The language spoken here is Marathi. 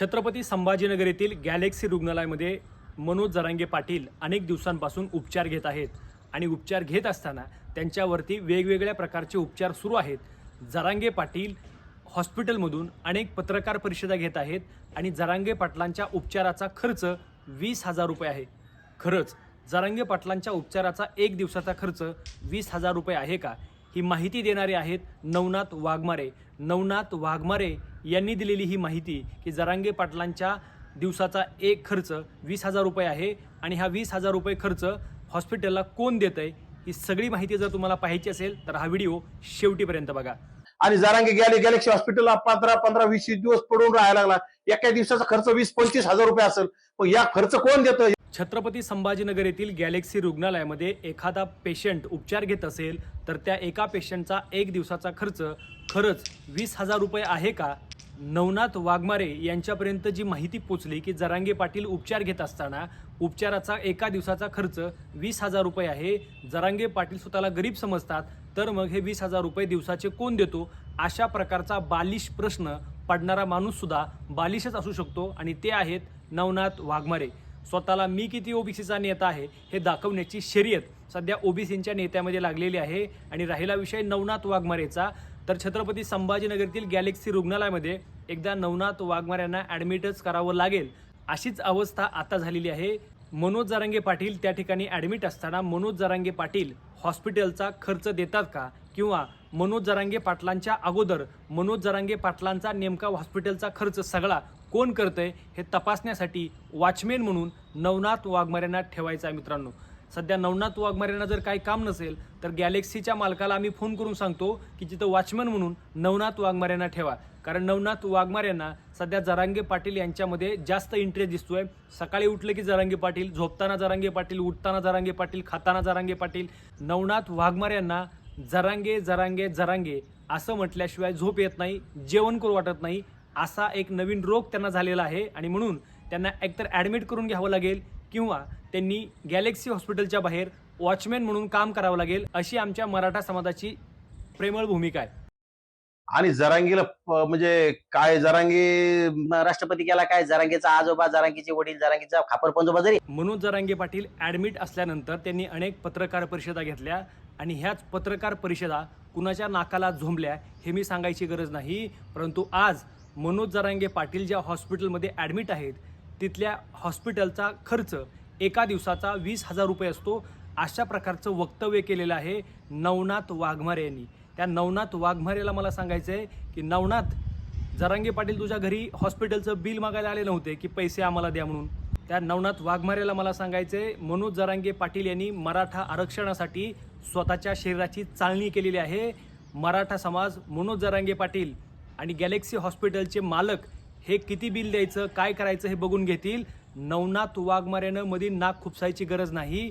छत्रपती संभाजीनगर येथील गॅलेक्सी रुग्णालयामध्ये मनोज जरांगे पाटील अनेक दिवसांपासून उपचार घेत आहेत आणि उपचार घेत असताना त्यांच्यावरती वेगवेगळ्या प्रकारचे उपचार सुरू आहेत. जरांगे पाटील हॉस्पिटलमधून अनेक पत्रकार परिषदा घेत आहेत आणि जरांगे पाटलांच्या उपचाराचा खर्च वीस हजार रुपये आहे. खरंच जरांगे पाटलांच्या उपचाराचा एक दिवसाचा खर्च वीस हजार रुपये आहे का? ही माहिती देणारे आहेत नवनाथ वाघमारे. नवनाथ वाघमारे यांनी दिलेली ही माहिती की जरांगे पाटलांच्या दिवसाचा एक खर्च वीस हजार रुपये आहे आणि हा वीस हजार रुपये खर्च हॉस्पिटलला कोण देत आहे ही सगळी माहिती जर तुम्हाला पाहायची असेल तर हा व्हिडिओ शेवटीपर्यंत बघा. आणि जरांगे गेले गॅलेक्सी हॉस्पिटलला पंधरा पंधरा वीस वीस दिवस पडून राहायला लागला. एका दिवसाचा खर्च वीस पंचवीस हजार रुपये असेल. मग या खर्च कोण देतं? छत्रपती संभाजीनगर येथील गॅलेक्सी रुग्णालयामध्ये एखादा पेशंट उपचार घेत असेल तर त्या एका पेशंटचा एक दिवसाचा खर्च खरंच वीस हजार रुपये आहे का? नवनाथ वाघमारे यांच्यापर्यंत जी माहिती पोचली की जरांगे पाटील उपचार घेत असताना उपचाराचा एका दिवसाचा खर्च वीस हजार रुपये आहे. जरांगे पाटील स्वतःला गरीब समजतात. तर मग हे वीस हजार रुपये दिवसाचे कोण देतो? अशा प्रकारचा बालिश प्रश्न पडणारा माणूस सुद्धा बालिशच असू शकतो आणि ते आहेत नवनाथ वाघमारे. स्वतःला मी किती ओबीसीचा नेता आहे हे दाखवण्याची शर्यत सध्या ओबीसींच्या नेत्यामध्ये लागलेली आहे आणि राहिला विषय नवनाथ वाघमारेचा. तर छत्रपती संभाजीनगरतील गॅलेक्सी रुग्णालयामध्ये एकदा नवनाथ वाघमाऱ्यांना ॲडमिटच करावं लागेल. अशीच अवस्था आता झालेली आहे. मनोज जरांगे पाटील त्या ठिकाणी ॲडमिट असताना मनोज जरांगे पाटील हॉस्पिटलचा खर्च देतात का? किंवा मनोज जरांगे पाटलांच्या अगोदर मनोज जरांगे पाटलांचा नेमका हॉस्पिटलचा खर्च सगळा कोण करतंय हे तपासण्यासाठी वॉचमेन म्हणून नवनाथ वाघमाऱ्यांना ठेवायचा आहे मित्रांनो. सध्या नवनाथ वाघमारेंना जर काही काम नसेल तर गॅलेक्सीच्या मालकाला आम्ही फोन करून सांगतो की जिथं वॉचमन म्हणून नवनाथ वाघमारेंना ठेवा. कारण नवनाथ वाघमाऱ्यांना सध्या जरांगे पाटील यांच्यामध्ये जास्त इंटरेस्ट दिसतोय. सकाळी उठलं की जरांगे पाटील झोपताना जरांगे पाटील उठताना जरांगे पाटील खाताना जरांगे पाटील. नवनाथ वाघमाऱ्यांना जरांगे जरांगे जरांगे असं म्हटल्याशिवाय झोप येत नाही जेवण करू वाटत नाही असा एक नवीन रोग त्यांना झालेला आहे. आणि म्हणून त्यांना एकतर ॲडमिट करून घ्यावं लागेल किंवा त्यांनी गॅलेक्सी हॉस्पिटलच्या बाहेर वॉचमॅन म्हणून काम करावं लागेल अशी आमच्या मराठा समाजाची प्रेमळ भूमिका आहे. आणि जरांगीला म्हणजे काय जरांगे राष्ट्रपती केला काय? जरांगेचा आजोबा जरांगीचे वडील जरांगीचा खापर पंजोबा जरी. मनोज जरांगे पाटील ॲडमिट असल्यानंतर त्यांनी अनेक पत्रकार परिषदा घेतल्या आणि ह्याच पत्रकार परिषदा कुणाच्या नाकाला झोंबल्या हे मी सांगायची गरज नाही परंतु आज मनोज जरांगे पाटील ज्या हॉस्पिटलमध्ये ॲडमिट आहेत तिथल्या हॉस्पिटलचा खर्च एका दिवसाचा वीस हजार रुपये असतो. अशा प्रकारचं वक्तव्य केलेलं आहे नवनाथ वाघमारे यांनी. त्या नवनाथ वाघमारेला मला सांगायचं आहे की नवनाथ जरांगे पाटील तुझ्या घरी हॉस्पिटलचं बिल मागायला आले नव्हते की पैसे आम्हाला द्या म्हणून? त्या नवनाथ वाघमारेला मला सांगायचं आहे मनोज जरांगे पाटील यांनी मराठा आरक्षणासाठी स्वतःच्या शरीराची चालणी केलेली आहे. मराठा समाज मनोज जरांगे पाटील आणि गॅलेक्सी हॉस्पिटलचे मालक हे किती बिल द्यायचं काय करायचं हे बघून घेतील. नवनाथ वाघमारेनं मध्ये नाक खुपसायची गरज नाही.